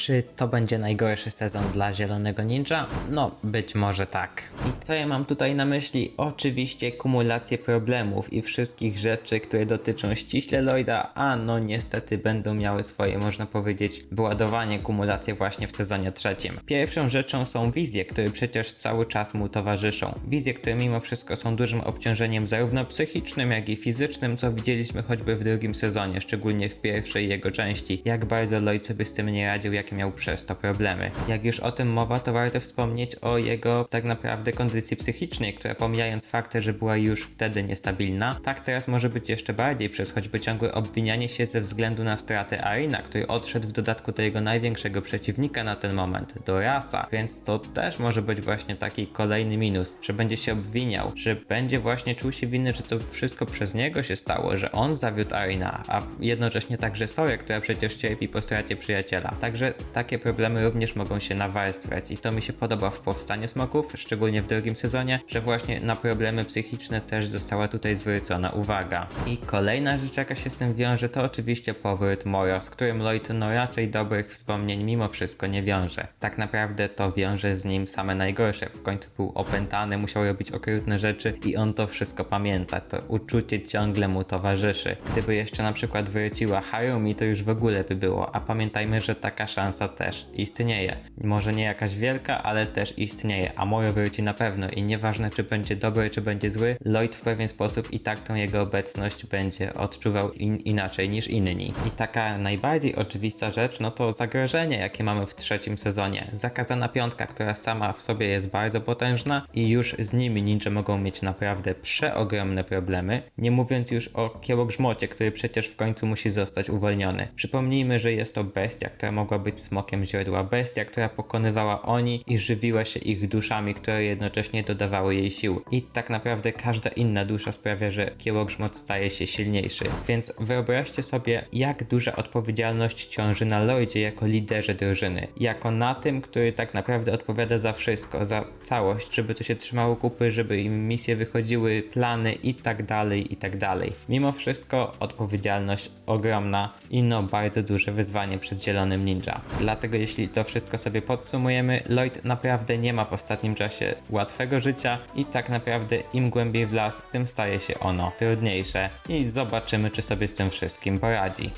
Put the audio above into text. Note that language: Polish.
Czy to będzie najgorszy sezon dla Zielonego Ninja? No, być może tak. I co ja mam tutaj na myśli? Oczywiście kumulację problemów i wszystkich rzeczy, które dotyczą ściśle Lloyda, a no niestety będą miały swoje, można powiedzieć, wyładowanie, kumulację właśnie w sezonie trzecim. Pierwszą rzeczą są wizje, które przecież cały czas mu towarzyszą. Wizje, które mimo wszystko są dużym obciążeniem zarówno psychicznym, jak i fizycznym, co widzieliśmy choćby w drugim sezonie, szczególnie w pierwszej jego części, jak bardzo Lloyd sobie z tym nie radził, jakie miał przez to problemy. Jak już o tym mowa, to warto wspomnieć o jego tak naprawdę kondycji psychicznej, która pomijając fakt, że była już wtedy niestabilna, tak teraz może być jeszcze bardziej przez choćby ciągłe obwinianie się ze względu na stratę Arina, który odszedł w dodatku do jego największego przeciwnika na ten moment, do Rasa, więc to też może być właśnie taki kolejny minus, że będzie się obwiniał, że będzie właśnie czuł się winny, że to wszystko przez niego się stało, że on zawiódł Arina, a jednocześnie także Sawyer, która przecież cierpi po stracie przyjaciela. Także takie problemy również mogą się nawarstwiać i to mi się podoba w Powstaniu Smoków, szczególnie w drugim sezonie, że właśnie na problemy psychiczne też została tutaj zwrócona uwaga. I kolejna rzecz, jaka się z tym wiąże, to oczywiście powrót Moro, z którym Lloyd no raczej dobrych wspomnień mimo wszystko nie wiąże. Tak naprawdę to wiąże z nim same najgorsze. W końcu był opętany, musiał robić okrutne rzeczy i on to wszystko pamięta. To uczucie ciągle mu towarzyszy. Gdyby jeszcze na przykład wróciła Harumi, to już w ogóle by było, a pamiętajmy, że taka szansa też istnieje. Może nie jakaś wielka, ale też istnieje, a Moro wróci na pewno i nieważne czy będzie dobry, czy będzie zły, Lloyd w pewien sposób i tak tą jego obecność będzie odczuwał in inaczej niż inni. I taka najbardziej oczywista rzecz, no to zagrożenie, jakie mamy w trzecim sezonie. Zakazana piątka, która sama w sobie jest bardzo potężna i już z nimi ninja mogą mieć naprawdę przeogromne problemy. Nie mówiąc już o kiełogrzmocie, który przecież w końcu musi zostać uwolniony. Przypomnijmy, że jest to bestia, która mogła być smokiem źródła. Bestia, która pokonywała oni i żywiła się ich duszami, które jednocześnie dodawały jej sił. I tak naprawdę każda inna dusza sprawia, że kiełogrzmot staje się silniejszy. Więc wyobraźcie sobie, jak duża odpowiedzialność ciąży na Lloydzie jako liderze drużyny. Jako na tym, który tak naprawdę odpowiada za wszystko, za całość, żeby to się trzymało kupy, żeby im misje wychodziły, plany i tak dalej, i tak dalej. Mimo wszystko odpowiedzialność ogromna i no bardzo duże wyzwanie przed Zielonym Ninja. Dlatego jeśli to wszystko sobie podsumujemy, Lloyd naprawdę nie ma w ostatnim czasie łatwego życia i tak naprawdę im głębiej w las, tym staje się ono trudniejsze i zobaczymy czy sobie z tym wszystkim poradzi.